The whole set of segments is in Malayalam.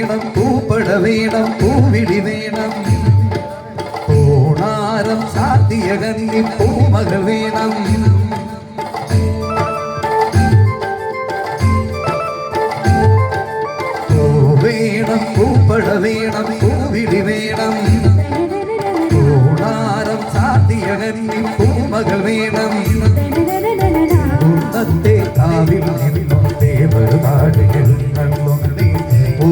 വേണം പൂപ്പട വേണം പൂവിളി വേണം. പൂണാരം സാധ്യ കന്നി പൂമകൾ വേണം. വേണം പൂപ്പട വേണം പൂവിളി വേണം. പൂണാരം സാധ്യ കന്നി പൂമകൾ വേണം.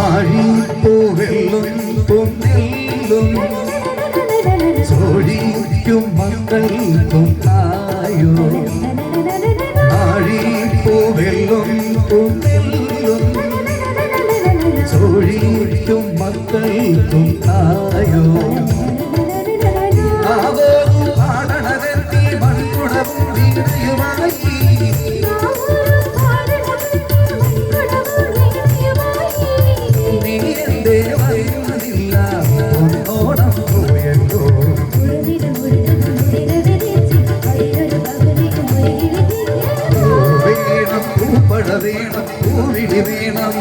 മാഴിപ്പൂവെള്ളും പൊന്നെല്ലും ചോഴിക്കും മക്കൾക്കും തായോ പോവെല്ലും പൊന്നെല്ലും ചോഴിക്കും മക്കൾക്കും തായോ മഴ വേണം പൂവിടി വേണം.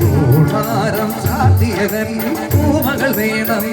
കൂടാരം സാധ്യകൻ പൂമകൾ വേണം.